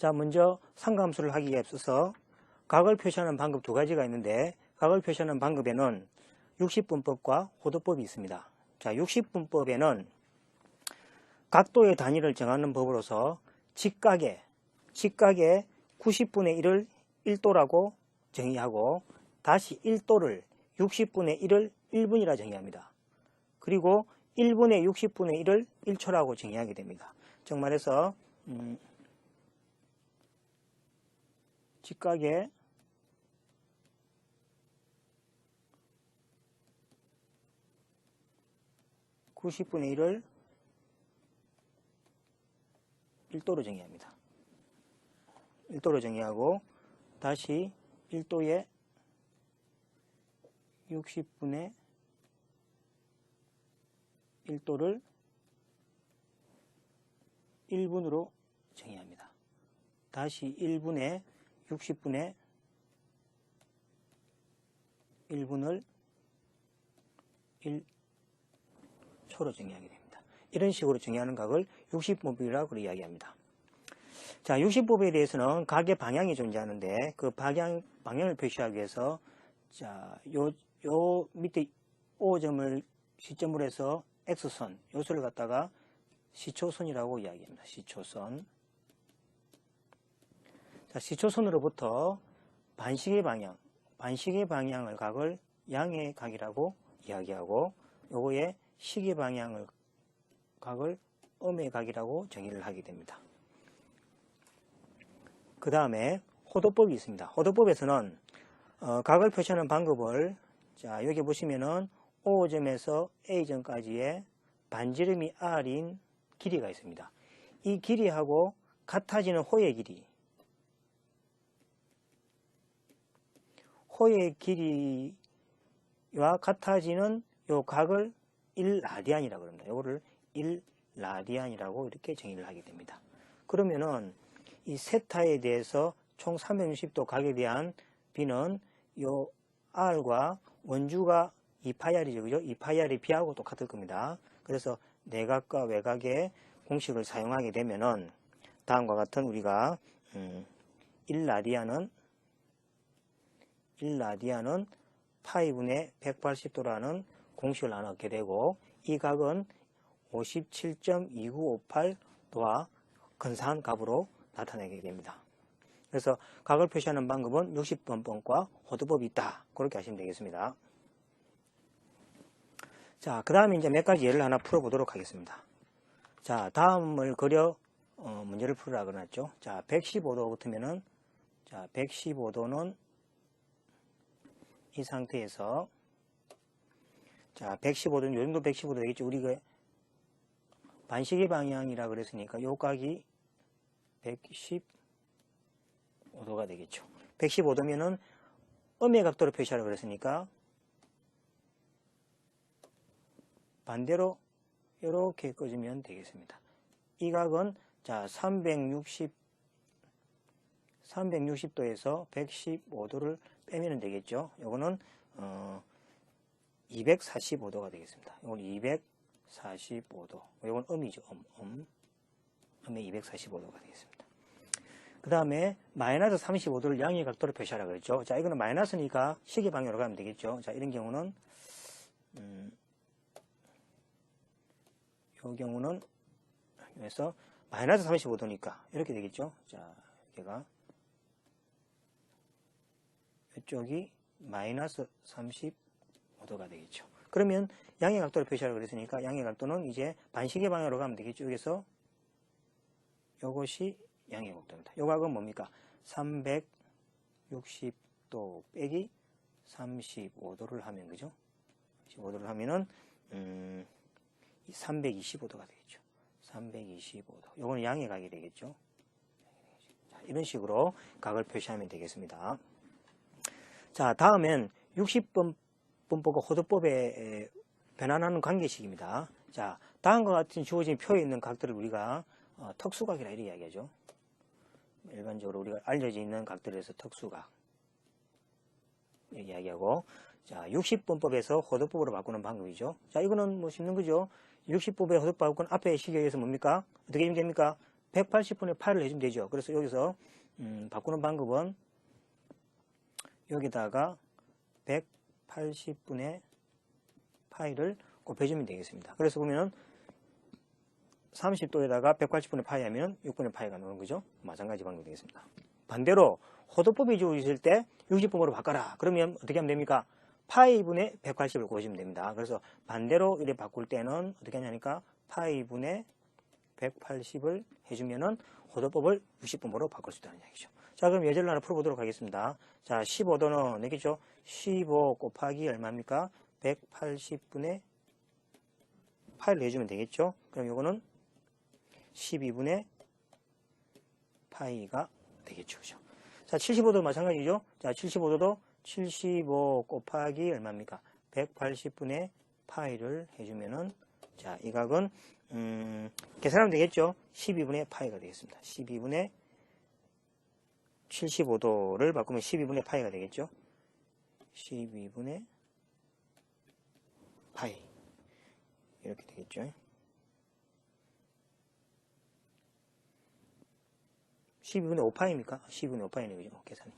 자, 먼저 상감수를 하기에 앞서서 각을 표시하는 방법 두 가지가 있는데 각을 표시하는 방법에는 60분법과 호도법이 있습니다. 자, 60분법에는 각도의 단위를 정하는 법으로서 직각의 직각의 90분의 1을 1도라고 정의하고 다시 1도를 60분의 1을 1분이라 정의합니다. 그리고 1분의 60분의 1을 1초라고 정의하게 됩니다. 즉 말해서 음, 직각의 (90분의 1을) 1도로 정의합니다. 1도로 정의하고 다시 1도에 60분의 1도를 1분으로 정의합니다. 다시 1분의 60분의 1분을 1초로 정의하게 됩니다. 이런 식으로 정의하는 각을 60분법이라고 이야기합니다. 자, 60법에 대해서는 각의 방향이 존재하는데 그 방향, 방향을 표시하기 위해서 자, 요, 요 밑에 O점을 시점으로 해서 X선, 요소를 갖다가 시초선이라고 이야기합니다. 시초선. 자, 시초선으로부터 반시계 방향, 반시계 방향을 각을 양의 각이라고 이야기하고 요거의 시계 방향을 각을 음의 각이라고 정의를 하게 됩니다. 그 다음에 호도법이 있습니다. 호도법에서는 어, 각을 표시하는 방법을 자 여기 보시면은 O점에서 A점까지의 반지름이 R인 길이가 있습니다. 이 길이하고 같아지는 호의 길이 호의 길이와 같아지는 요 각을 1라디안이라고 합니다. 요거를 1라디안이라고 이렇게 정의를 하게 됩니다. 그러면은 이 세타에 대해서 총 360도 각에 대한 B는 요 R과 원주가 2파이알이죠. 그죠? 2파이알이 B하고 똑같을 겁니다. 그래서 내각과 외각의 공식을 사용하게 되면은 다음과 같은 우리가 음 1라디안은 1라디안은 파이분의 180도라는 공식을 나눴게 되고 이 각은 57.2958 도와 근사한 값으로 나타내게 됩니다. 그래서 각을 표시하는 방법은 60번법과 호두법이 있다. 그렇게 하시면 되겠습니다. 자, 그 다음에 이제 몇 가지 예를 하나 풀어보도록 하겠습니다. 자, 다음을 그려 어, 문제를 풀으라 그랬죠. 자, 115도 붙으면은 자, 115도는 이 상태에서 자, 115도는 요 정도 115도 되겠죠. 우리가 반시계 방향이라 그랬으니까 요 각이 115도가 되겠죠. 115도면은 음의 각도로 표시하라고 그랬으니까 반대로 이렇게 꺼주면 되겠습니다. 이 각은 자 360, 360도에서 115도를 빼면 되겠죠. 이거는 어, 245도가 되겠습니다. 이건 245도. 이건 음이죠. 음, 음. 음의 245도가 되겠습니다. 그 다음에 마이너스 35도를 양의 각도로 표시하라 그랬죠. 자, 이거는 마이너스니까 시계 방향으로 가면 되겠죠. 자, 이런 경우는 음, 이 경우는 그래서 마이너스 35도니까 이렇게 되겠죠. 자, 여기가 이쪽이 마이너스 35도가 되겠죠. 그러면 양의 각도를 표시하라고 그랬으니까 양의 각도는 이제 반시계 방향으로 가면 되겠죠. 여기서 이것이 양의 각도입니다. 요 각은 뭡니까? 360도 빼기 35도를 하면 그죠? 15도를 하면은 음 325도가 되겠죠. 325도. 요거는 양의 각이 되겠죠. 자, 이런 식으로 각을 표시하면 되겠습니다. 자, 다음엔 60번 분법과 호도법의 변환하는 관계식입니다. 자, 다음과 같은 주어진 표에 있는 각들을 우리가 어, 특수각이라 이렇게 이야기하죠. 일반적으로 우리가 알려져 있는 각들에서 특수각 이렇게 이야기하고 자, 60번법에서 호도법으로 바꾸는 방법이죠. 자, 이거는 뭐 쉽는 거죠. 60법의 호도법은 앞에 시계에서 뭡니까? 어떻게 됩니까? 180분의 8을 해주면 되죠. 그래서 여기서 음, 바꾸는 방법은 여기다가 180분의 파이를 곱해주면 되겠습니다. 그래서 보면은 30도에다가 180분의 파이 하면 6분의 파이가 나오는 거죠. 마찬가지 방법이 되겠습니다. 반대로 호도법이 주어졌을 때 60분으로 바꿔라. 그러면 어떻게 하면 됩니까? 파이분의 180을 구하시면 됩니다. 그래서 반대로 이렇게 바꿀 때는 어떻게 하냐니까 파이분의 180을 해주면은 호도법을 60분으로 바꿀 수 있다는 얘기죠. 자, 그럼 예제를 하나 풀어보도록 하겠습니다. 자, 15도는 내겠죠? 15 곱하기 얼마입니까? 180분의 8을 해주면 되겠죠? 그럼 요거는 12분의 파이가 되겠죠. 그죠? 자, 75도 마찬가지죠? 자, 75도도 75 곱하기 얼마입니까? 180분의 파이를 해주면은, 자, 이 각은, 음, 계산하면 되겠죠? 12분의 파이가 되겠습니다. 12분의 75도를 바꾸면 12분의 파이가 되겠죠? 12분의 파이. 이렇게 되겠죠? 12분의 5파입니까? 12분의 5파이네, 그죠? 계산이.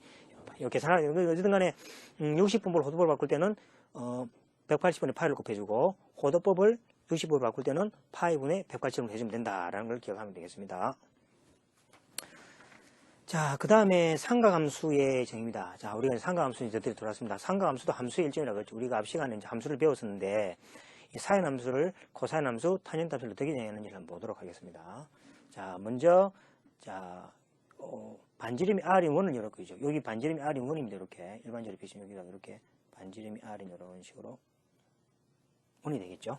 이거 계산하는, 거, 어쨌든 간에, 음, 60분별 호도법을 바꿀 때는, 어, 180분의 파이를 곱해주고, 호도법을 60분으로 바꿀 때는 파이분의 180을 해주면 된다라는 걸 기억하면 되겠습니다. 자, 그 다음에 상가함수의 정의입니다. 자, 우리가 상가함수 이제 들어왔습니다. 상가함수도 함수의 일정이라고 했죠. 우리가 앞 시간에 이제 함수를 배웠었는데, 이 사인함수를 코사인함수, 탄젠함수를 어떻게 정의하는지를 한번 보도록 하겠습니다. 자, 먼저, 자, 어, 반지름이 R인 원은 이렇게 죠 여기 반지름이 R인 원입니다. 이렇게. 일반적으로 표시는 여기다 이렇게 반지름이 R인 이런 식으로 원이 되겠죠.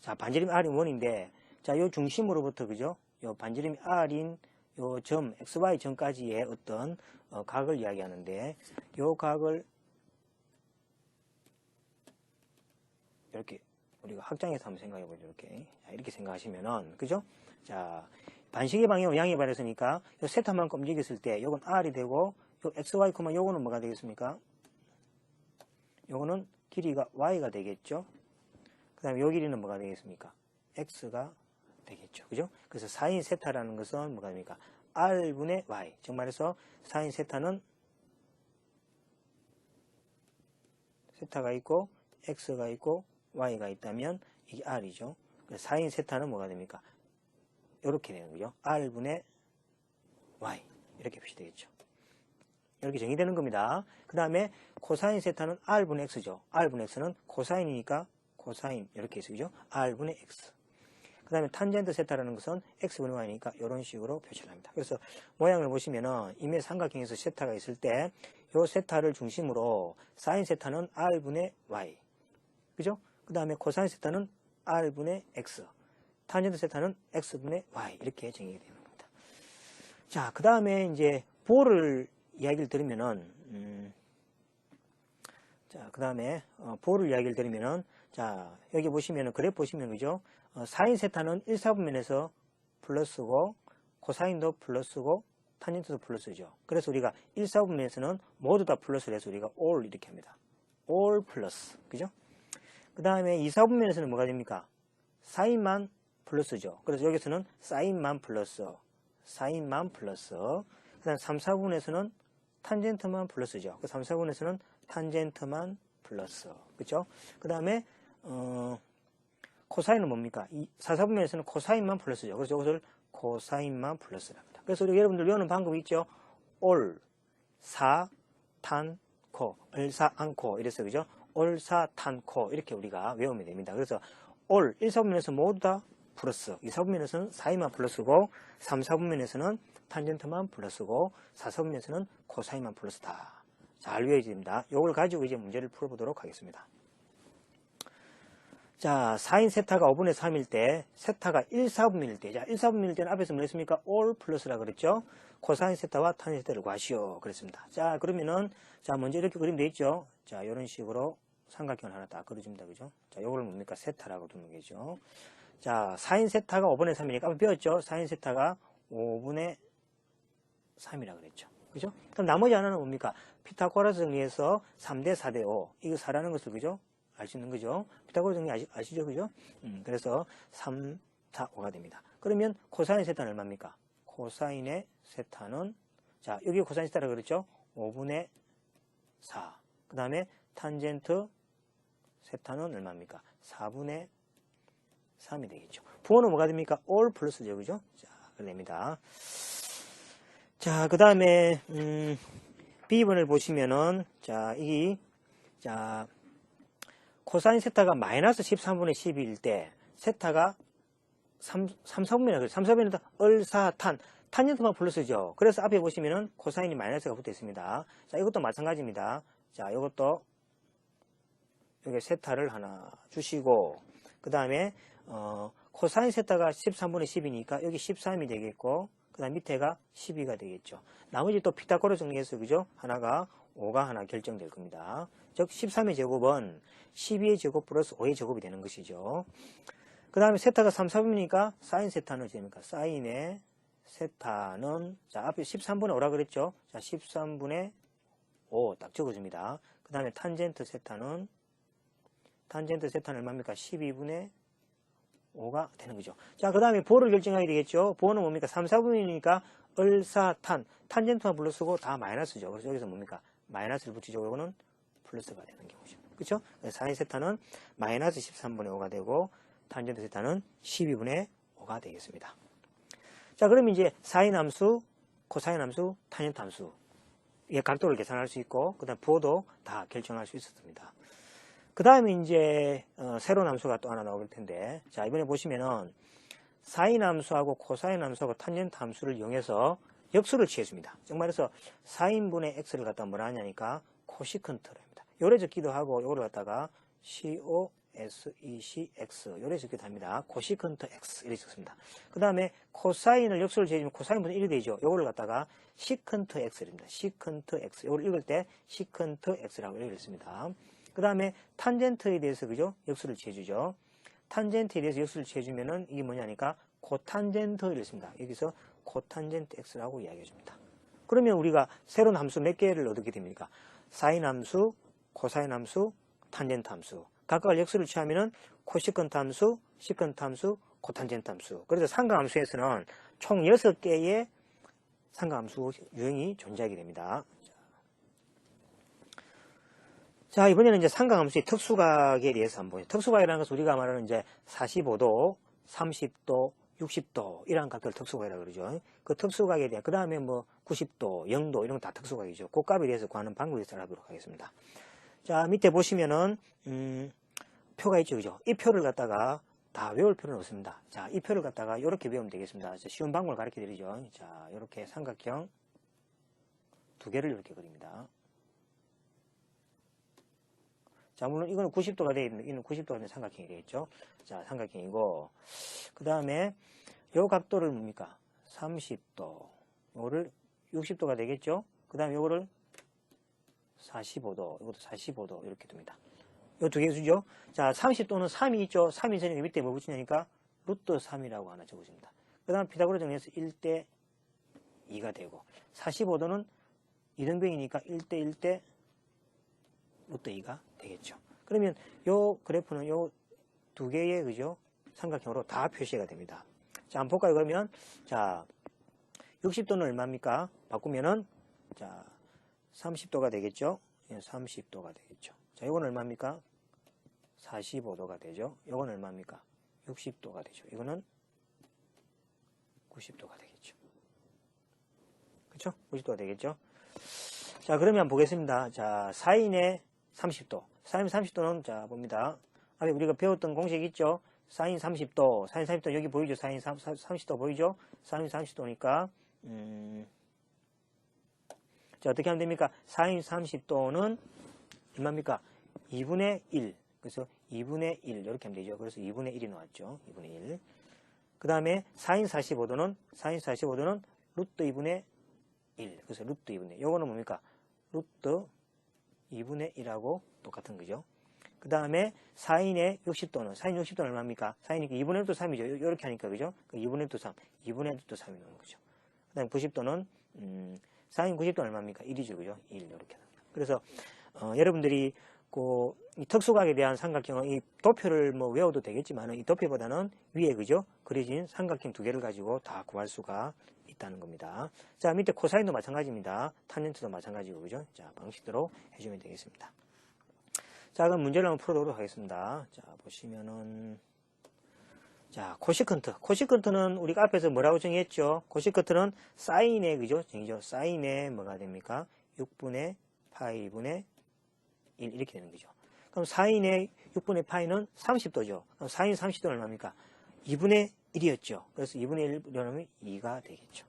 자, 반지름이 R인 원인데, 자, 요 중심으로부터, 그죠? 요 반지름이 R인 요 점, XY 점까지의 어떤 어, 각을 이야기하는데, 요 각을 이렇게 우리가 확장해서 한번 생각해 보죠. 이렇게. 자, 이렇게 생각하시면은, 그죠? 자, 반시계 방향으로 양이 발했으니까 요 세타만큼 움직였을 때 요건 R이 되고 요 XY, 요거는 뭐가 되겠습니까? 요거는 길이가 Y가 되겠죠? 그 다음에 요 길이는 뭐가 되겠습니까? X가 되겠죠. 그죠? 그래서 사인 세타라는 것은 뭐가 됩니까? R분의 Y. 즉 말해서 사인 세타는 세타가 있고 X가 있고 Y가 있다면 이게 R이죠. 사인 세타는 뭐가 됩니까? 이렇게 되는 거죠. R분의 Y. 이렇게 표시되겠죠. 이렇게 정의되는 겁니다. 그 다음에 코사인 세타는 R분의 X죠. R분의 X는 코사인이니까 코사인 이렇게 쓰죠. R분의 X. 그 다음에 탄젠트 세타라는 것은 X분의 Y니까 이런 식으로 표시를 합니다. 그래서 모양을 보시면은 임의 삼각형에서 세타가 있을 때 이 세타를 중심으로 사인 세타는 R분의 Y. 그죠? 그 다음에 코사인 세타는 R분의 X. 탄젠트 세타는 x분의 y 이렇게 정의가 되는 겁니다. 자, 그 다음에 이제 볼을 이야기를 들으면은 음, 자, 그 다음에 어, 볼을 이야기를 들으면은 자, 여기 보시면은 그래프 보시면 그죠? 어, 사인 세타는 1, 4분면에서 플러스고 코사인도 플러스고 탄젠트도 플러스죠. 그래서 우리가 1, 4분면에서는 모두 다 플러스를 해서 우리가 all 이렇게 합니다. all 플러스. 그죠? 그 다음에 2, 4분면에서는 뭐가 됩니까? 사인만 플러스죠. 그래서 여기서는 사인만 플러스, 사인만 플러스. 그 다음 3, 4분에서는 탄젠트만 플러스죠. 그 3, 4분에서는 탄젠트만 플러스. 그죠? 그 다음에, 어, 코사인은 뭡니까? 이 4, 4분에서는 코사인만 플러스죠. 그래서 이것을 코사인만 플러스랍니다. 그래서 우리 여러분들 외우는 방법이 있죠? 올, 사, 탄, 코, 얼사, 않고. 이래서 그죠? 올 사, 탄, 코. 이렇게 우리가 외우면 됩니다. 그래서 올, 1, 4분에서 모두 다 플러스 2, 4분면에서는 사인만 플러스고 3, 4분면에서는 탄젠트만 플러스고 4, 4분면에서는 코사인만 플러스다. 잘 외워야 됩니다. 이걸 가지고 이제 문제를 풀어보도록 하겠습니다. 자, 사인 세타가 5분의 3일 때, 세타가 1, 4분면일 때, 자, 1, 4분면일 때는 앞에서 뭐 했습니까? all 플러스라 그랬죠? 코사인 세타와 탄젠 세타를 구하시오. 그랬습니다. 자, 그러면은, 자, 먼저 이렇게 그리면 되겠죠? 자, 이런 식으로 삼각형을 하나 딱 그려줍니다. 그죠? 자, 요걸 뭡니까? 세타라고 두는 거죠. 자, 사인 세타가 5분의 3이니까 한번 배웠죠? 사인 세타가 5분의 3이라 그랬죠. 그죠? 그럼 나머지 하나는 뭡니까? 피타고라스 정리에서 3대 4대 5. 이거 4라는 것을, 그죠? 알 수 있는 거죠? 피타고라스 정리 아시, 아시죠? 그죠? 음, 그래서 3, 4, 5가 됩니다. 그러면 코사인 세타는 얼마입니까? 코사인의 세타는 자 여기 코사인 세타라 그랬죠 5분의 4. 그 다음에 탄젠트 세타는 얼마입니까? 4분의 3이 되겠죠. 부호는 뭐가 됩니까? all 플러스죠. 그죠? 자, 그럽니다. 자, 그 다음에, 음, B번을 보시면은, 자, 이, 자, 코사인 세타가 마이너스 13분의 12일 때, 세타가 3, 3, 4분이나 그래요. 3, 4분이다. 얼사탄. 탄젠트만 플러스죠. 그래서 앞에 보시면은 코사인이 마이너스가 붙어 있습니다. 자, 이것도 마찬가지입니다. 자, 이것도 여기 세타를 하나 주시고, 그 다음에, 어, 코사인 세타가 13분의 10이니까 여기 13이 되겠고, 그 다음 밑에가 12가 되겠죠. 나머지 또 피타고라 정리해서, 그죠? 하나가 5가 하나 결정될 겁니다. 즉, 13의 제곱은 12의 제곱 플러스 5의 제곱이 되는 것이죠. 그 다음에 세타가 3, 4분이니까 사인 세타는 됩니까? 사인의 세타는, 자, 앞에 13분의 5라 그랬죠? 자, 13분의 5 딱 적어줍니다. 그 다음에 탄젠트 세타는, 탄젠트 세타는 얼마입니까? 12분의 5가 되는 거죠. 자, 그 다음에 보를 결정하게 되겠죠. 보는 뭡니까? 3, 4분이니까 얼사탄, 탄젠트만 플러스고 다 마이너스죠. 그래서 여기서 뭡니까? 마이너스를 붙이죠. 이거는 플러스가 되는 경우죠. 그렇죠? 사인 세타는 마이너스 13분의 5가 되고 탄젠트 세타는 12분의 5가 되겠습니다. 자, 그럼 이제 사인 함수, 코사인 함수, 탄젠트 함수 의 각도를 계산할 수 있고 그다음 부호도 다 결정할 수 있었습니다. 그 다음에 이제 어, 새로운 함수가 또 하나 나올 텐데 자 이번에 보시면은 사인 함수하고 코사인 함수하고 탄젠트 함수를 이용해서 역수를 취해줍니다. 즉 말해서 사인분의 x를 갖다 뭐라 하냐니까 코시컨트로 합니다. 요래 적 기도 하고 요거를 갖다가 COSECX 요래 적기도 합니다. 코시컨트 x 이렇게 적습니다. 그 다음에 코사인을 역수를 취해주면 코사인 분의 1이 되죠. 요거를 갖다가 시컨트 x입니다. 시컨트 x 요걸 읽을 때 시컨트 x라고 읽습니다. 그 다음에 탄젠트에 대해서 그죠? 역수를 취해주죠. 탄젠트에 대해서 역수를 취해주면은 이게 뭐냐니까 코탄젠트를 했습니다. 여기서 코탄젠트 x라고 이야기해 줍니다. 그러면 우리가 새로운 함수 몇 개를 얻게 됩니까? 사인 함수, 코사인 함수, 탄젠트 함수. 각각 역수를 취하면은 코시컨트 함수, 시컨트 함수, 코탄젠트 함수. 그래서 상가함수에서는 총 6개의 상가함수 유형이 존재하게 됩니다. 자, 이번에는 이제 상강함수의 특수각에 대해서 한번 보죠. 특수각이라는 것은 우리가 말하는 이제 45도, 30도, 60도, 이런 각도를 특수각이라고 그러죠. 그 특수각에 대한, 그 다음에 뭐 90도, 0도, 이런 건다 특수각이죠. 그 값에 대해서 구하는 방법에 대해서 알아보도록 하겠습니다. 자, 밑에 보시면은, 음, 표가 있죠. 그죠? 이 표를 갖다가 다 외울 필요는 없습니다. 자, 이 표를 갖다가 이렇게 외우면 되겠습니다. 쉬운 방법을 가르쳐 드리죠. 자, 이렇게 삼각형 두 개를 이렇게 그립니다. 자, 물론 이거는 90도가 되어 있는, 이는 90도가 되는 삼각형이 되겠죠. 자, 삼각형이고, 그 다음에 요 각도를 뭡니까? 30도. 요거를 60도가 되겠죠. 그 다음에 요거를 45도, 이것도 45도, 이렇게 됩니다. 요두개 수죠. 자, 30도는 3이 있죠. 3이 있으니까 밑에 뭐 붙이냐니까 루트 3이라고 하나 적어줍니다. 그 다음 피타고라 정리해서 1대 2가 되고, 45도는 이등병이니까 1대 1대 루트 2가 되겠죠. 그러면 요 그래프는 요두 개의 그죠 삼각형으로 다 표시가 됩니다. 자, 한번 볼까요? 그러면 자 60도는 얼마입니까? 바꾸면은 자 30도가 되겠죠. 예, 30도가 되겠죠. 자, 이건 얼마입니까? 45도가 되죠. 이건 얼마입니까? 60도가 되죠. 이거는 90도가 되겠죠. 그렇죠? 90도가 되겠죠. 자, 그러면 보겠습니다. 자, 사인의 30도. 사인 30도는 자 봅니다. 앞에 우리가 배웠던 공식 있죠? 사인 30도. 사인 30도 여기 보이죠? 사인 30도 보이죠? 사인 30도니까 음, 자 어떻게 하면 됩니까? 사인 30도는 얼마입니까? 2분의 1. 그래서 2분의 1 이렇게 하면 되죠. 그래서 2분의 1이 나왔죠. 2분의 1. 그 다음에 사인 45도는 사인 45도는 루트 2분의 1. 그래서 루트 2분의 1. 요거는 뭡니까? 루트 2분의 1하고 똑같은 거죠. 그 다음에 사인의 60도는, 사인 60도는 얼마입니까? 사인이 2분의 루트 3이죠. 이렇게 하니까, 그죠? 2분의 루트 3, 2분의 루트 3이 나오는 거죠. 그 다음에 90도는, 음, 사인 90도는 얼마입니까? 1이죠. 그죠? 1, 이렇게. 그래서, 어, 여러분들이, 그, 이 특수각에 대한 삼각형은 이 도표를 뭐 외워도 되겠지만, 이 도표보다는 위에, 그죠? 그려진 삼각형 두 개를 가지고 다 구할 수가 있다는 겁니다. 자, 밑에 코사인도 마찬가지입니다. 탄젠트도 마찬가지고, 그죠? 자, 방식대로 해주면 되겠습니다. 자, 그럼 문제를 한번 풀어보도록 하겠습니다. 자, 보시면은, 자, 코시컨트. 코시컨트는 우리가 앞에서 뭐라고 정의했죠? 코시컨트는 사인의, 그죠? 정의죠? 사인의 뭐가 됩니까? 6분의 파이분의 1 이렇게 되는 거죠. 그럼 사인의 6분의 파이는 30도죠. 그럼 사인 30도는 얼마입니까? 2분의 1이었죠. 그래서 2분의 1이라면 2가 되겠죠.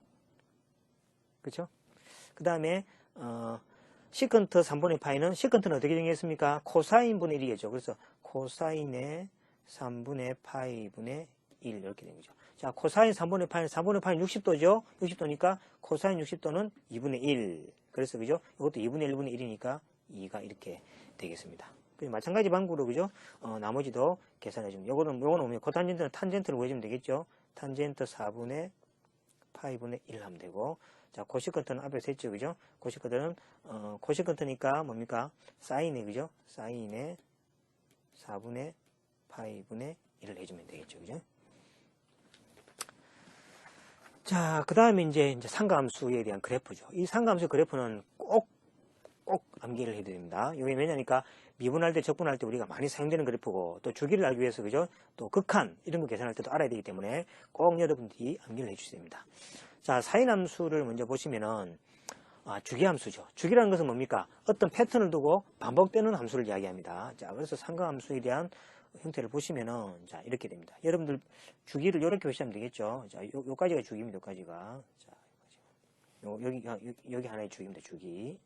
그렇죠? 그 다음에 어, 시컨트 3분의 파이는 시컨트는 어떻게 정의했습니까? 코사인 분의 1이겠죠. 그래서 코사인의 3분의 파이분의 1 이렇게 된 거죠. 자, 코사인 3분의 파이는 3분의 파이는 60도죠. 60도니까 코사인 60도는 2분의 1. 그래서 그죠? 이것도 2분의 1분의 1이니까 2가 이렇게 되겠습니다. 그 마찬가지 방법으로 그죠? 어, 나머지도 계산해 주면 요거는 요거는 오면 코탄젠트는 탄젠트를 구해주면 되겠죠? 탄젠트 4분의 파이분의 1 하면 되고 자 코시컨트는 앞에서 했죠 그죠? 코시컨트는 어, 코시컨트니까 뭡니까? 사인에 그죠? 사인에 4분의 파이분의 1을 해주면 되겠죠 그죠? 자, 그 다음에 이제, 이제 상가함수에 대한 그래프죠. 이 상가함수 그래프는 꼭, 꼭 암기를 해야 됩니다. 이게 왜냐니까 미분할 때, 적분할 때 우리가 많이 사용되는 그래프고 또 주기를 알기 위해서 그죠? 또 극한 이런 거 계산할 때도 알아야 되기 때문에 꼭 여러분들이 암기를 해주셔야 됩니다. 자, 사인함수를 먼저 보시면은 아, 주기함수죠. 주기라는 것은 뭡니까? 어떤 패턴을 두고 반복되는 함수를 이야기합니다. 자, 그래서 상가함수에 대한 형태를 보시면은 자 이렇게 됩니다. 여러분들 주기를 이렇게 보시면 되겠죠. 자, 요, 요까지가 주기입니다. 요까지가 자, 요, 여기 여기 하나의 주기입니다. 주기.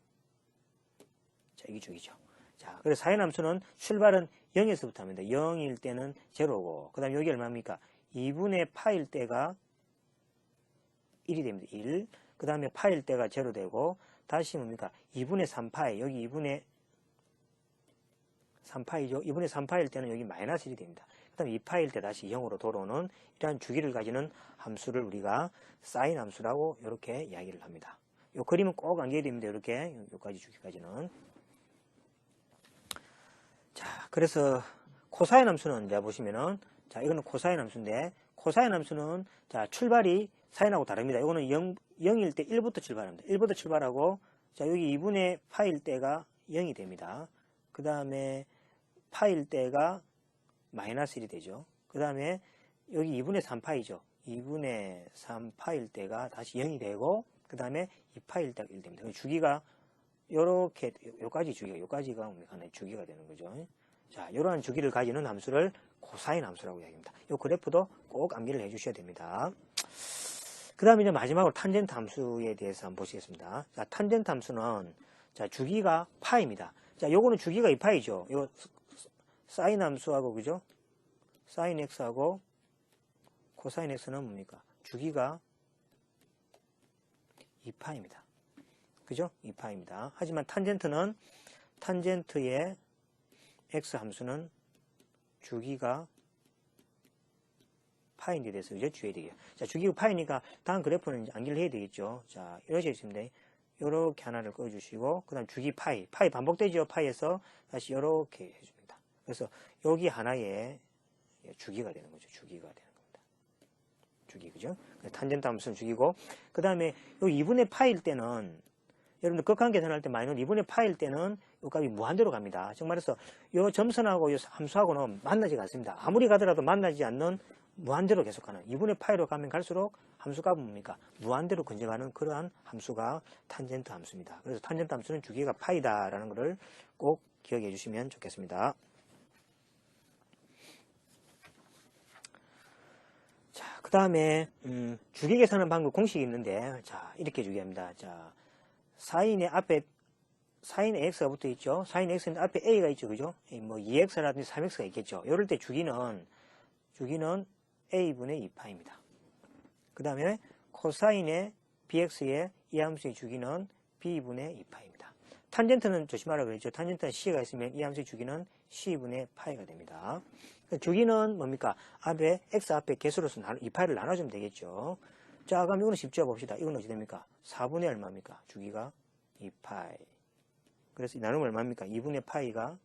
자, 이게 주기죠. 자, 그래서 사인함수는 출발은 0에서부터 합니다. 0일 때는 제로고, 그 다음에 여기 얼마입니까? 2분의 파일 때가 1이 됩니다. 1. 그 다음에 파일 때가 제로 되고, 다시 뭡니까? 2분의 3파이, 여기 2분의 3파이죠. 2분의 3파일 때는 여기 마이너스 1이 됩니다. 그 다음에 2파일 때 다시 0으로 돌아오는 이러한 주기를 가지는 함수를 우리가 사인 함수라고 이렇게 이야기를 합니다. 요 그림은 꼭 암기해야 됩니다. 이렇게 요까지 주기까지는. 자, 그래서 코사인 함수는 이제 보시면은 자, 이거는 코사인 함수인데 코사인 함수는 자, 출발이 사인하고 다릅니다. 이거는 0, 0일 때 1부터 출발합니다. 1부터 출발하고 자, 여기 2분의 파일 때가 0이 됩니다. 그 다음에 파일 때가 마이너스 1이 되죠. 그 다음에 여기 2분의 3파이죠. 2분의 3파일 때가 다시 0이 되고 그 다음에 2파일 때가 1 됩니다. 주기가 요렇게 요까지 주기가 요까지가 하나의 주기가 되는 거죠. 자, 이러한 주기를 가지는 함수를 코사인 함수라고 이야기합니다. 이 그래프도 꼭 암기를 해주셔야 됩니다. 그 다음에 이제 마지막으로 탄젠트 함수에 대해서 한번 보시겠습니다. 자, 탄젠트 함수는 자, 주기가 파입니다. 자, 요거는 주기가 2파이죠. 요 사인 함수하고 그죠? 사인 x하고 코사인 x는 뭡니까? 주기가 2파입니다. 그죠? 2파입니다. 하지만 탄젠트는 탄젠트의 x 함수는 주기가 파인데 대해서 그죠? 주의해야 되겠죠. 자, 주기가 파이니까 다음 그래프는 이제 암기를 해야 되겠죠. 자, 이렇게 있습니다. 이렇게 하나를 꺼주시고, 그 다음 주기 파이. 파이 반복되죠. 파이에서 다시 이렇게 해줍니다. 그래서 여기 하나의 주기가 되는 거죠. 주기가 되는 겁니다. 주기, 그죠? 탄젠트 함수는 주기고, 그 다음에 요 2분의 파일 때는 여러분들 극한 계산할 때 마이너스 2분의 파일 때는 이 값이 무한대로 갑니다. 즉 말해서 이 점선하고 이 함수하고는 만나지 않습니다. 아무리 가더라도 만나지 않는 무한대로 계속하는 2분의 파이로 가면 갈수록 함수값은 뭡니까? 무한대로 근접하는 그러한 함수가 탄젠트 함수입니다. 그래서 탄젠트 함수는 주기가 파이다라는 것을 꼭 기억해 주시면 좋겠습니다. 자, 그 다음에 음, 주기 계산하는 방법 공식이 있는데 자 이렇게 주기합니다. 자 사인의 앞에 사인의 x가 붙어 있죠. 사인 x는 앞에 a가 있죠. 그죠? 뭐 2x라든지 3x가 있겠죠. 이럴 때 주기는 주기는 a분의 2파입니다. 그 다음에 코사인의 bx의 이 함수의 주기는 b분의 2파입니다. 탄젠트는 조심하라 그랬죠. 탄젠트는 c가 있으면 이 함수의 주기는 c분의 파이가 됩니다. 주기는 뭡니까? 앞에 x 앞에 개수로서 2파이를 나눠주면 되겠죠. 자, 그럼 이거는 쉽죠. 봅시다. 이건 어떻게 됩니까? 4분의 얼마입니까? 주기가 2파이. 그래서 나누면 얼마입니까? 2분의 파이가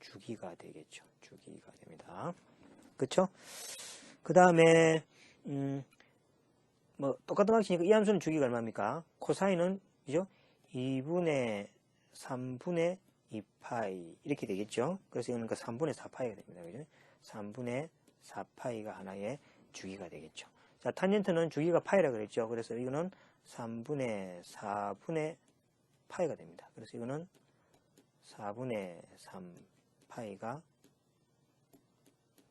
주기가 되겠죠. 주기가 됩니다. 그쵸? 그 다음에, 음, 뭐 똑같은 방식이니까 이 함수는 주기가 얼마입니까? 코사인은 그죠? 2분의 3분의 2파이 이렇게 되겠죠. 그래서 이거는 그 3분의 4파이가 됩니다. 그죠? 3분의 4파이가 하나의 주기가 되겠죠. 자, 탄젠트는 주기가 파이라 그랬죠. 그래서 이거는 3분의 4분의 파이가 됩니다. 그래서 이거는 4분의 3파이가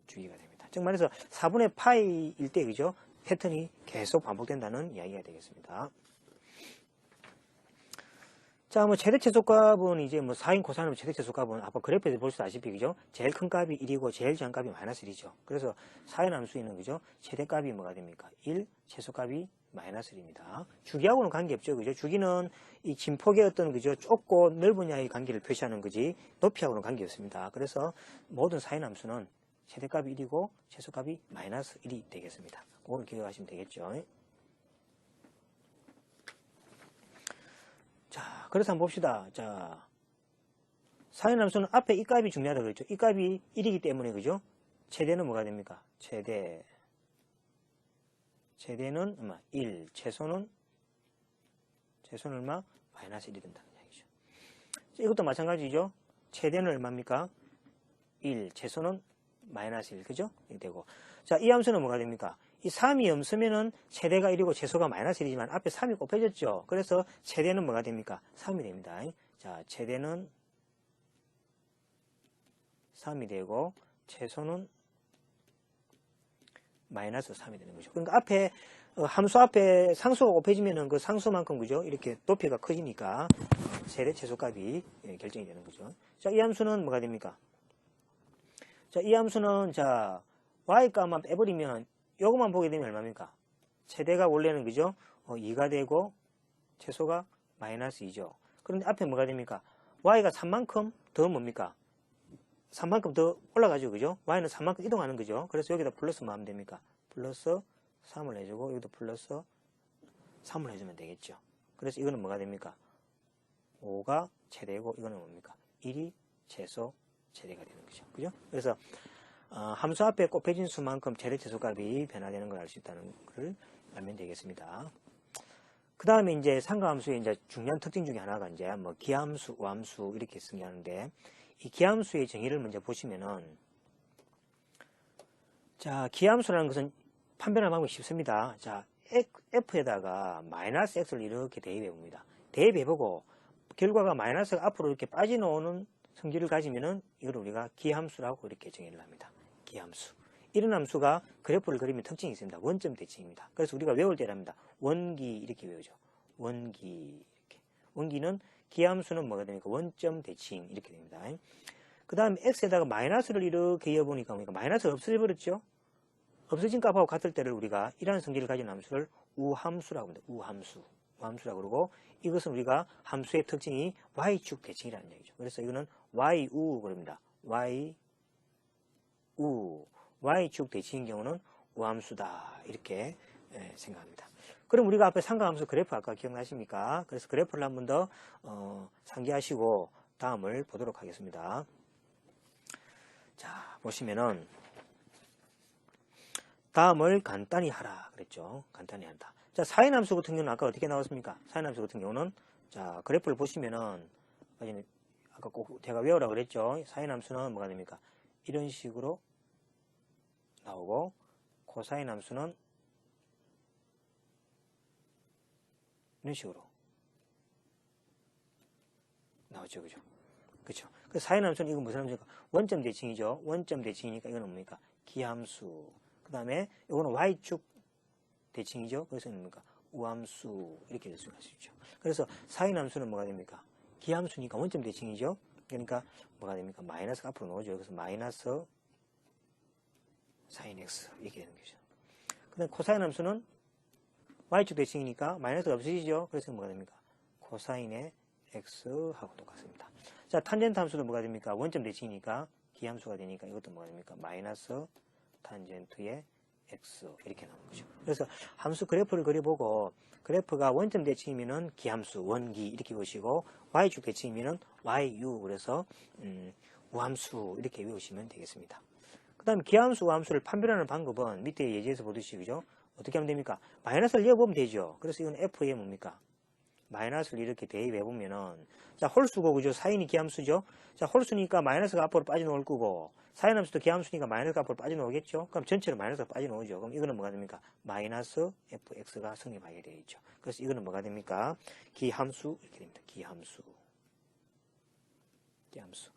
주기가 됩니다. 즉 말해서 4분의 파이일 때 그죠? 패턴이 계속 반복된다는 이야기가 되겠습니다. 자, 뭐 최대 최소값은 이제 뭐 4인 코사인은 최대 최소값은 아까 그래프에서 아시피 그죠? 제일 큰 값이 1이고 제일 작은 값이 마이너스 1이죠. 그래서 4인 함수에는 그죠? 최대값이 뭐가 됩니까? 1, 최소값이 마이너스 1입니다. 주기하고는 관계없죠. 그죠? 주기는 이 진폭의 어떤 그죠? 좁고 넓으냐의 관계를 표시하는 거지 높이하고는 관계없습니다. 그래서 모든 4인 함수는 최대값이 1이고 최소값이 마이너스 1이 되겠습니다. 그거를 기억하시면 되겠죠. 자, 그래서 한번 봅시다. 자, 사인함수는 앞에 이 값이 중요하다고 그랬죠. 이 값이 1이기 때문에, 그죠? 최대는 뭐가 됩니까? 최대. 최대는 얼마? 1. 최소는, 최소는 얼마? 마이너스 1이 된다는. 자, 이것도 마찬가지죠. 최대는 얼마입니까? 1. 최소는 마이너스 1. 그죠? 이렇게 되고. 자, 이 함수는 뭐가 됩니까? 이 3이 없으면은 최대가 1이고 최소가 마이너스 1이지만 앞에 3이 곱해졌죠. 그래서 최대는 뭐가 됩니까? 3이 됩니다. 자, 최대는 3이 되고 최소는 마이너스 3이 되는 거죠. 그러니까 앞에 어, 함수 앞에 상수가 곱해지면은 그 상수만큼 그죠? 이렇게 높이가 커지니까 어, 최대 최소값이 예, 결정이 되는 거죠. 자, 이 함수는 뭐가 됩니까? 자, 이 함수는 자 y 값만 빼버리면 요것만 보게 되면 얼마입니까? 최대가 원래는 그죠? 어, 2가 되고 최소가 마이너스 2죠. 그런데 앞에 뭐가 됩니까? y가 3만큼 더 뭡니까? 3만큼 더 올라가죠. 그죠? y는 3만큼 이동하는 거죠. 그래서 여기다 플러스 뭐 하면 됩니까? 플러스 3을 해주고 여기도 플러스 3을 해주면 되겠죠. 그래서 이거는 뭐가 됩니까? 5가 최대고 이거는 뭡니까? 1이 최소 최대가 되는 거죠. 그죠? 그래서 어, 함수 앞에 곱해진 수만큼 최대 최소값이 변화되는 걸 알 수 있다는 것을 알면 되겠습니다. 그 다음에 이제 상가함수의 이제 중요한 특징 중에 하나가 이제 뭐 기함수, 우함수 이렇게 승계하는데 이 기함수의 정의를 먼저 보시면은 자 기함수라는 것은 판별하는 방법이 쉽습니다. 자 f에다가 마이너스 x를 이렇게 대입해 봅니다. 대입해 보고 결과가 마이너스가 앞으로 이렇게 빠져나오는 성질을 가지면은 이걸 우리가 기함수라고 이렇게 정의를 합니다. 기함수. 이런 함수가 그래프를 그리면 특징이 있습니다. 원점 대칭입니다. 그래서 우리가 외울 때랍니다. 원기 이렇게 외우죠. 원기 이렇게. 원기는 기함수는 뭐가 됩니까? 원점 대칭 이렇게 됩니다. 그 다음에 x에다가 마이너스를 이렇게 이어보니까 뭡니까? 마이너스가 없어져 버렸죠. 없어진 값하고 같을 때를 우리가 이러한 성질을 가진 함수를 우함수라고 합니다. 우함수. 우함수라고 그러고 이것은 우리가 함수의 특징이 y축 대칭이라는 얘기죠. 그래서 이거는 yu 그럽니다. y 우, y축 대칭인 경우는 우함수다 이렇게 예, 생각합니다. 그럼 우리가 앞에 상가함수 그래프 아까 기억나십니까? 그래서 그래프를 한 번더 어, 상기하시고 다음을 보도록 하겠습니다. 자 보시면은 다음을 간단히 하라 그랬죠. 간단히 한다. 자 사인함수 같은 경우는 아까 어떻게 나왔습니까? 사인함수 같은 경우는 자 그래프를 보시면은 아까 꼭 제가 외우라 그랬죠. 사인함수는 뭐가 됩니까? 이런 식으로 나오고 코사인 함수는 이런 식으로 나오죠. 그죠? 그죠? 그 사인 함수는 이건 무슨 함수입니까? 원점 대칭이죠. 원점 대칭이니까 이건 뭡니까? 기함수. 그 다음에 이거는 y축 대칭이죠. 그래서 뭡니까? 우함수. 이렇게 될 수가 있죠. 그래서 사인 함수는 뭐가 됩니까? 기함수니까 원점 대칭이죠. 그러니까 뭐가 됩니까? 마이너스가 앞으로 나오죠. 그래서 마이너스 사인 x 이렇게 되는 거죠. 그 다음 코사인 함수는 y축 대칭이니까 마이너스가 없어지죠. 그래서 뭐가 됩니까? 코사인의 x하고 똑같습니다. 자, 탄젠트 함수도 뭐가 됩니까? 원점 대칭이니까 기함수가 되니까 이것도 뭐가 됩니까? 마이너스 탄젠트의 x 이렇게 나오는 거죠. 그래서 함수 그래프를 그려보고 그래프가 원점 대칭이면은 기함수 원기 이렇게 보시고 y축 대칭이면은 yu 그래서 음, 우함수 이렇게 외우시면 되겠습니다. 그 다음에 기함수, 우함수를 판별하는 방법은 밑에 예제에서 보듯이 그죠? 어떻게 하면 됩니까? 마이너스를 이어보면 되죠. 그래서 이건 F에 뭡니까? 마이너스를 이렇게 대입해 보면은 자 홀수고 그죠? 사인이 기함수죠? 자 홀수니까 마이너스가 앞으로 빠져나올 거고 사인 함수도 기함수니까 마이너스가 앞으로 빠져나오겠죠? 그럼 전체로 마이너스가 빠져나오죠. 그럼 이거는 뭐가 됩니까? 마이너스 fx가 성립하게 되어 있죠. 그래서 이거는 뭐가 됩니까? 기함수 이렇게 됩니다. 기함수 기함수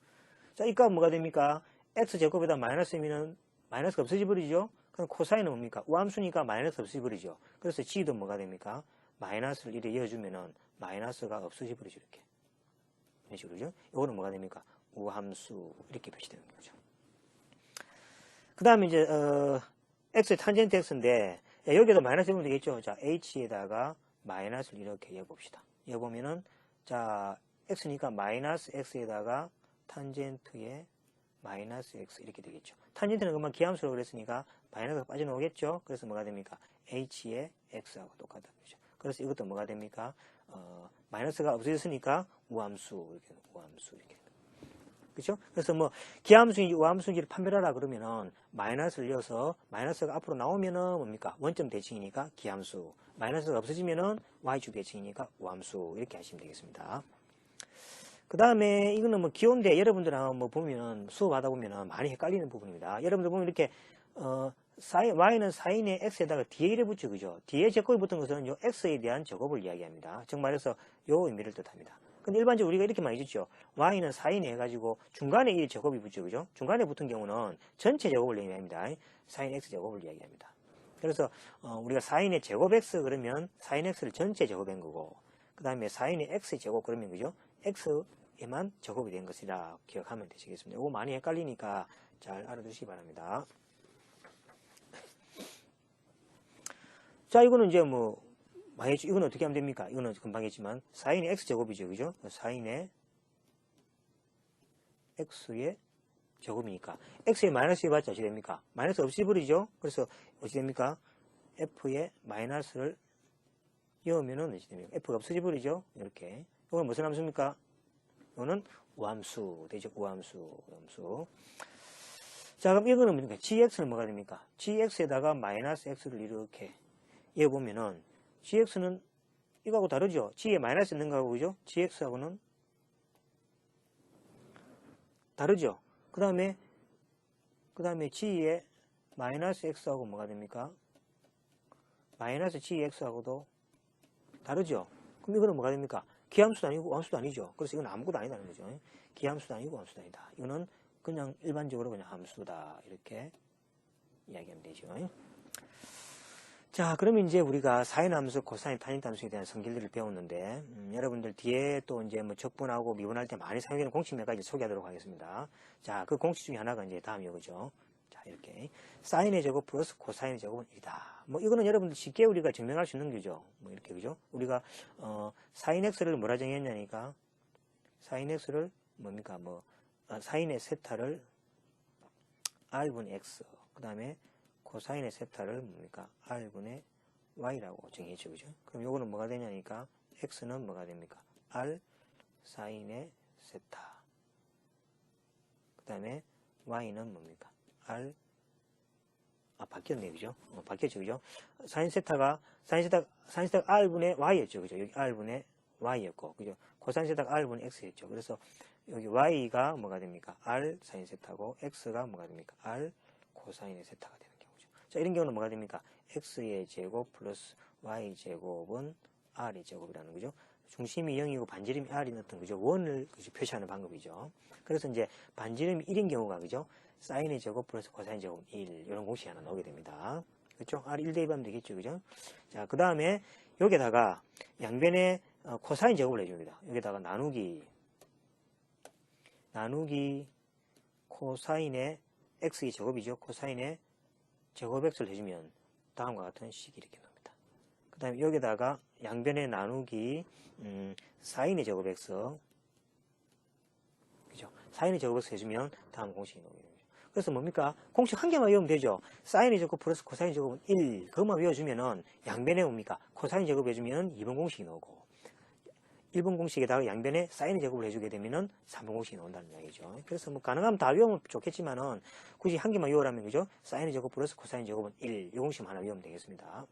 자, 이 값은 뭐가 됩니까? x제곱에다 마이너스이면 마이너스가 없어져 버리죠? 그럼 코사인은 뭡니까? 우함수니까 마이너스 없어져 버리죠. 그래서 g도 뭐가 됩니까? 마이너스를 이래 이어주면은 마이너스가 없어져 버리죠. 이렇게. 이런 식으로 죠. 이거는 뭐가 됩니까? 우함수 이렇게 표시되는 거죠. 그 다음에 이제 어, x의 탄젠트 x인데 야, 여기도 마이너스 해보면 되겠죠. 자 h에다가 마이너스를 이렇게 이어봅시다. 이어보면은 자 x니까 마이너스 x에다가 탄젠트에 마이너스 x 이렇게 되겠죠. 탄젠트는 그만 기함수라고 그랬으니까 마이너스가 빠져나오겠죠. 그래서 뭐가 됩니까? h의 x하고 똑같다. 그죠? 그래서 이것도 뭐가 됩니까? 어, 마이너스가 없어졌으니까 우함수 이렇게 우함수 이렇게 그렇죠? 그래서 뭐 기함수인지 우함수인지를 판별하라 그러면은 마이너스를 이어서 마이너스가 앞으로 나오면은 뭡니까? 원점 대칭이니까 기함수. 마이너스가 없어지면은 y축 대칭이니까 우함수 이렇게 하시면 되겠습니다. 그 다음에 이거는 뭐 기호인데 여러분들하고 뭐 보면 수업하다 보면 많이 헷갈리는 부분입니다. 여러분들 보면 이렇게 어 y는 사인의 x에다가 뒤에를 붙여 그죠? 뒤에 제곱이 붙은 것은 요 x에 대한 제곱을 이야기합니다. 즉 말해서 요 의미를 뜻합니다. 근데 일반적으로 우리가 이렇게 많이 짓죠. y는 사인 해가지고 중간에 이 제곱이 붙죠. 그죠? 중간에 붙은 경우는 전체 제곱을 의미합니다. 사인 x 제곱을 이야기합니다. 그래서 어, 우리가 사인의 제곱 x 그러면 사인 x를 전체 제곱한 거고 그 다음에 사인의 x 제곱 그러면 그죠? x에만 제곱이 된 것이라 기억하면 되시겠습니다. 이거 많이 헷갈리니까 잘 알아두시기 바랍니다. 자, 이거는 이제 뭐, 많이 했죠. 이거는 어떻게 하면 됩니까? 이거는 금방 했지만, 사인의 x제곱이죠. 그죠? 사인의 x의 제곱이니까. x에 마이너스 해봤자 어찌 됩니까? 마이너스 없이 버리죠? 그래서 어찌 됩니까? f의 마이너스를 이으면은 어찌 됩니까? f가 없어져 버리죠? 이렇게. 이건 무슨 함수입니까? 이거는 우함수 되죠. 우함수, 우함수. 자, 그럼 이거는 뭡니까? gx는 뭐가 됩니까? gx에다가 마이너스 x를 이렇게 이어보면은 gx는 이거하고 다르죠? g에 마이너스 있는 거하고 그죠? gx하고는 다르죠? 그 다음에 그 다음에 g에 마이너스 x하고 뭐가 됩니까? 마이너스 gx하고도 다르죠? 그럼 이거는 뭐가 됩니까? 기함수도 아니고 원수도 아니죠. 그래서 이건 아무것도 아니다는 거죠. 기함수도 아니고 원수도 아니다. 이거는 그냥 일반적으로 그냥 함수다. 이렇게 이야기하면 되죠. 자, 그러면 이제 우리가 사인 함수, 코사인, 탄젠트 함수에 대한 성질들을 배웠는데, 음, 여러분들 뒤에 또 이제 뭐 적분하고 미분할 때 많이 사용되는 공식 몇 가지 소개하도록 하겠습니다. 자, 그 공식 중에 하나가 이제 다음 이거죠. 자, 이렇게. 사인의 제곱 플러스 코사인의 제곱은 1이다. 뭐, 이거는 여러분들 쉽게 우리가 증명할 수 있는 거죠. 뭐, 이렇게, 그죠? 우리가, 어, 사인 x를 뭐라 정했냐니까, 사인 x를 뭡니까, 뭐, 어, 사인의 세타를 r분 x, 그 다음에 코사인의 세타를 뭡니까? r분의 y라고 정했죠. 그죠? 그럼 요거는 뭐가 되냐니까 x는 뭐가 됩니까? r 사인의 세타. 그 다음에 y는 뭡니까? r 아 바뀌었네 그죠? 어, 바뀌었죠 그죠? 사인 세타가 사인 세타 사인 세타가 r분의 y였죠. 그죠? 여기 r분의 y였고 그죠? 코사인 세타가 r분의 x였죠. 그래서 여기 y가 뭐가 됩니까? r 사인 세타고 x가 뭐가 됩니까? r 코사인의 세타가 됩니다. 자, 이런 경우는 뭐가 됩니까? x의 제곱 플러스 y 제곱은 r의 제곱이라는 거죠. 중심이 0이고 반지름이 r인 어떤 거죠. 원을 그죠? 표시하는 방법이죠. 그래서 이제 반지름이 1인 경우가 그죠. 사인의 제곱 플러스 코사인 제곱 1 이런 공식이 하나 나오게 됩니다. 그렇죠? r 1 대입하면 되겠죠. 그죠? 자, 그 다음에 여기다가 양변에 어, 코사인 제곱을 해줍니다. 여기다가 나누기 나누기 코사인의 x의 제곱이죠. 코사인의 제곱엑스를 해주면 다음과 같은 식이 이렇게 나옵니다. 그 다음에 여기다가 양변에 나누기 음, 사인의 제곱엑스 그죠? 사인의 제곱엑스 해주면 다음 공식이 나오게 됩니다. 그래서 뭡니까? 공식 한 개만 외우면 되죠. 사인의 제곱 플러스 코사인 제곱은 1. 그것만 외워주면은 양변에 뭡니까? 코사인 제곱 해주면 2번 공식이 나오고 1번 공식에다가 양변에 사인 제곱을 해주게 되면은 3번 공식이 나온다는 이야기죠. 그래서 뭐 가능하면 다 외우면 좋겠지만은 굳이 한 개만 외우라면 그죠? 사인 제곱 플러스 코사인 제곱은 1. 이 공식 하나 외우면 되겠습니다.